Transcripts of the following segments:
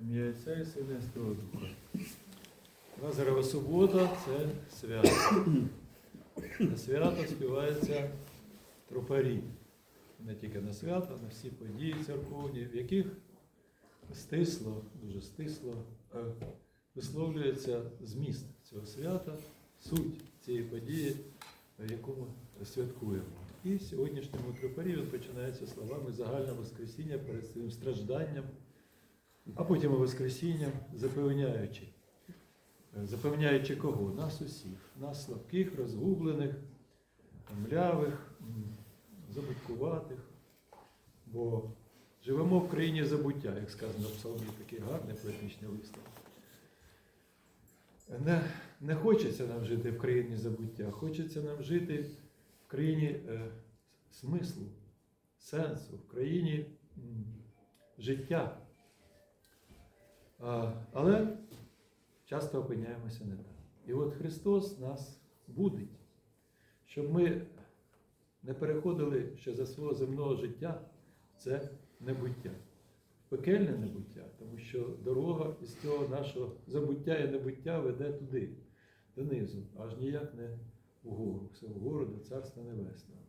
Ім'я Отця і Сина і Святого Духа. Лазарова субота це свято. На свято співаються тропарі. Не тільки на свято, на всі події церковні, в яких стисло, дуже стисло, е, висловлюється зміст цього свята, суть цієї події, яку ми святкуємо. І сьогоднішньому тропарі він починається словами загального Воскресіння перед своїм стражданням, а потім і Воскресінням, запевняючи. Запевняючи кого? Нас усіх, нас слабких, розгублених, млявих, забудькуватих. Бо живемо в країні забуття, як сказано в псалмі, такий гарний поетичний вислов. Не, не хочеться нам жити в країні забуття, хочеться нам жити в країні е, смислу, сенсу, в країні м, життя. Але часто опиняємося не там. І от Христос нас будить, щоб ми не переходили ще за свого земного життя в це небуття, пекельне небуття, тому що дорога із цього нашого забуття і небуття веде туди, донизу, аж ніяк не вгору, все вгору до Царства Небесного.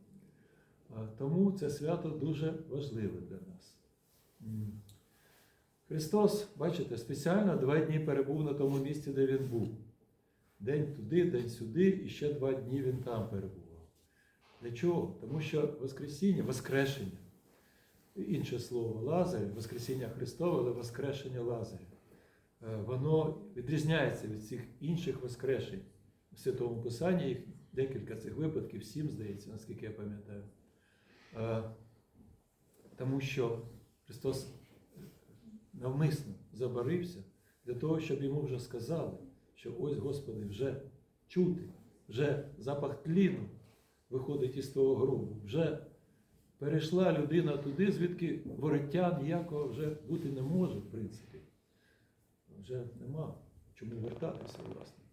Тому це свято дуже важливе для нас. Христос, бачите, спеціально два дні перебув на тому місці, де він був. День туди, день сюди, і ще два дні він там перебував. Для чого? Тому що Воскресіння, Воскрешення, інше слово Лазаря, Воскресіння Христове, але Воскрешення Лазаря, е, воно відрізняється від всіх інших Воскрешень. В Святому Писанні їх декілька цих випадків, сім, здається, наскільки я пам'ятаю. Е, Тому що Христос навмисно забарився для того, щоб йому вже сказали, що ось, Господи, вже чути, вже запах тліну виходить із того гробу, вже перейшла людина туди, звідки вороття ніякого вже бути не може, в принципі. Вже нема чому вертатися, власне.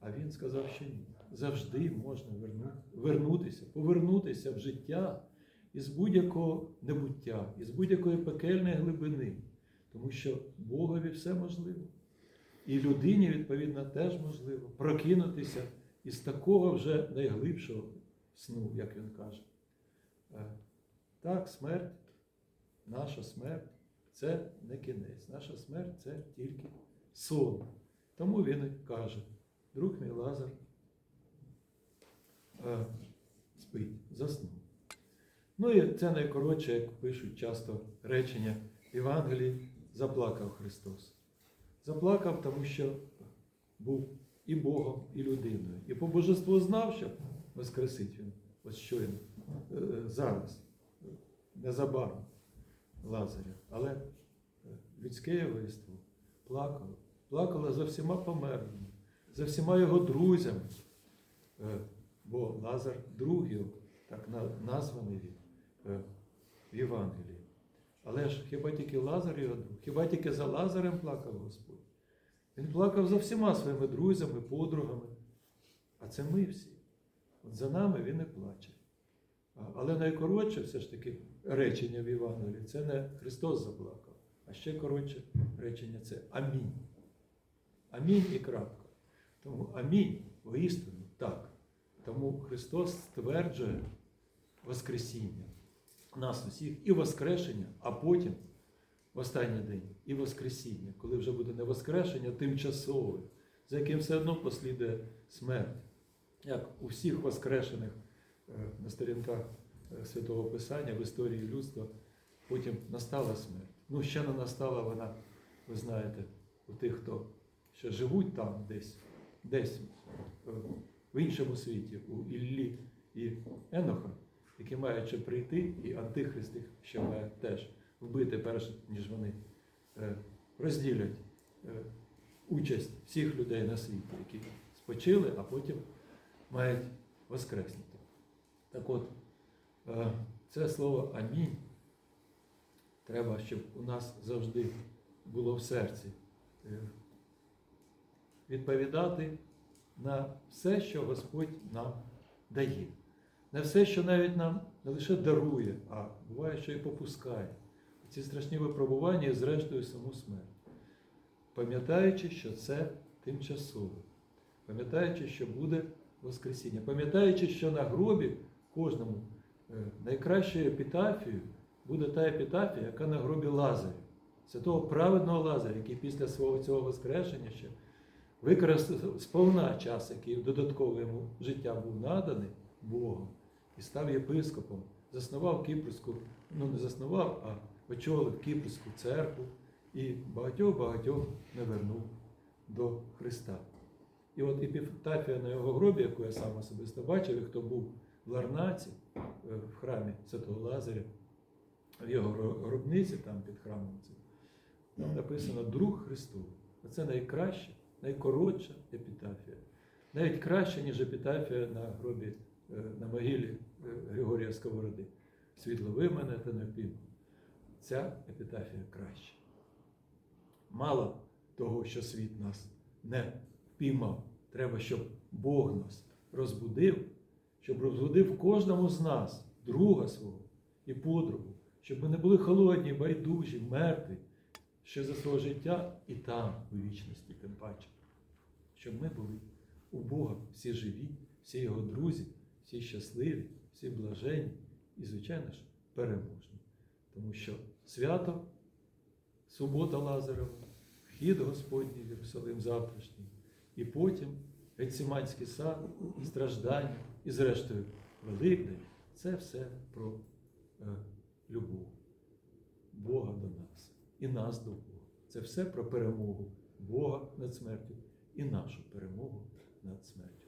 А він сказав, що ні. Завжди можна верну- вернутися, повернутися в життя із будь-якого небуття, із будь-якої пекельної глибини. Тому що Богові все можливо. І людині, відповідно, теж можливо прокинутися із такого вже найглибшого сну, як він каже. Е, Так, смерть, наша смерть це не кінець. Наша смерть це тільки сон. Тому він і каже, друг мій Лазар е, спить, заснув. Ну і це найкоротше, як пишуть часто речення Євангелії, заплакав Христос. Заплакав, тому що був і Богом, і людиною. І по божеству знав, що воскресить він. Ось щойно, е, зараз, незабаром Лазаря. Але е, людське явиство плакало. Плакало за всіма померлими, за всіма його друзями. Е, Бо Лазар друг його, так названий він в Євангелії. Але ж хіба тільки Лазар його друг? Хіба тільки за Лазарем плакав Господь? Він плакав за всіма своїми друзями, подругами. А це ми всі. От за нами він не плаче. Але найкоротше все ж таки речення в Євангелії це не Христос заплакав, а ще коротше речення це Амінь. Амінь і крапка. Тому амінь воістину так. Тому Христос стверджує Воскресіння нас усіх і Воскрешення, а потім в останній день і Воскресіння, коли вже буде не Воскрешення тимчасове, за яким все одно послідує смерть. Як у всіх Воскрешених е, на сторінках е, Святого Писання в історії людства, потім настала смерть. Ну, ще не настала вона, ви знаєте, у тих, хто ще живуть там десь, десь е, в іншому світі, у Іллі і Еноха, які мають ще прийти, і Антихрист їх ще має теж вбити, перш ніж вони е, розділять е, участь всіх людей на світі, які спочили, а потім мають воскреснути. Так от, е, це слово Амінь треба, щоб у нас завжди було в серці. Відповідати на все, що Господь нам дає. На все, що навіть нам не лише дарує, а буває, що і попускає. Ці страшні випробування і зрештою саму смерть. пам'ятаючи, що це тимчасово, пам'ятаючи, що буде Воскресіння, пам'ятаючи, що на гробі кожному е, найкращою епітафією буде та епітафія, яка на гробі Лазаря, святого праведного Лазаря, який після свого цього Воскрешення ще використав сповна час, який додатково йому життя був наданий Богом, і став єпископом, заснував Кіпрську, ну не заснував, а очолив Кіпрську церкву і багатьох-багатьох не вернув до Христа. І от епітафія на його гробі, яку я сам особисто бачив, і хто був в Ларнаці, е, в храмі Святого Лазаря, в його гробниці, там під храмом, там написано Друг Христов. Це найкраща, найкоротша епітафія. Навіть краще, ніж епітафія на гробі, на могилі е, Григорія Сковороди. Світло ви мене та не впіймав. Ця епітафія краща. Мало того, що світ нас не впіймав. Треба, щоб Бог нас розбудив, щоб розбудив кожному з нас, друга свого і подругу, щоб ми не були холодні, байдужі, мертві ще за свого життя і там, у вічності, тим паче. Щоб ми були у Бога всі живі, всі Його друзі, всі щасливі, всі блаженні і, звичайно ж, переможні. Тому що свято, субота Лазарова, вхід Господній в Єрусалим завтрашній, і потім Гетсиманський сад, страждання, і зрештою Великдень це все про е, любов Бога до нас і нас до Бога. Це все про перемогу Бога над смертю і нашу перемогу над смертю.